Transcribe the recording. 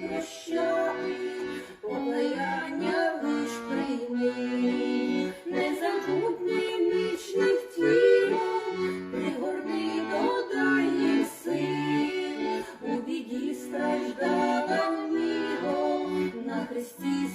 прощати, покаяння лиш прийми, незабутнім вічних тілом, пригорни додай у біді страждала міром, на хресті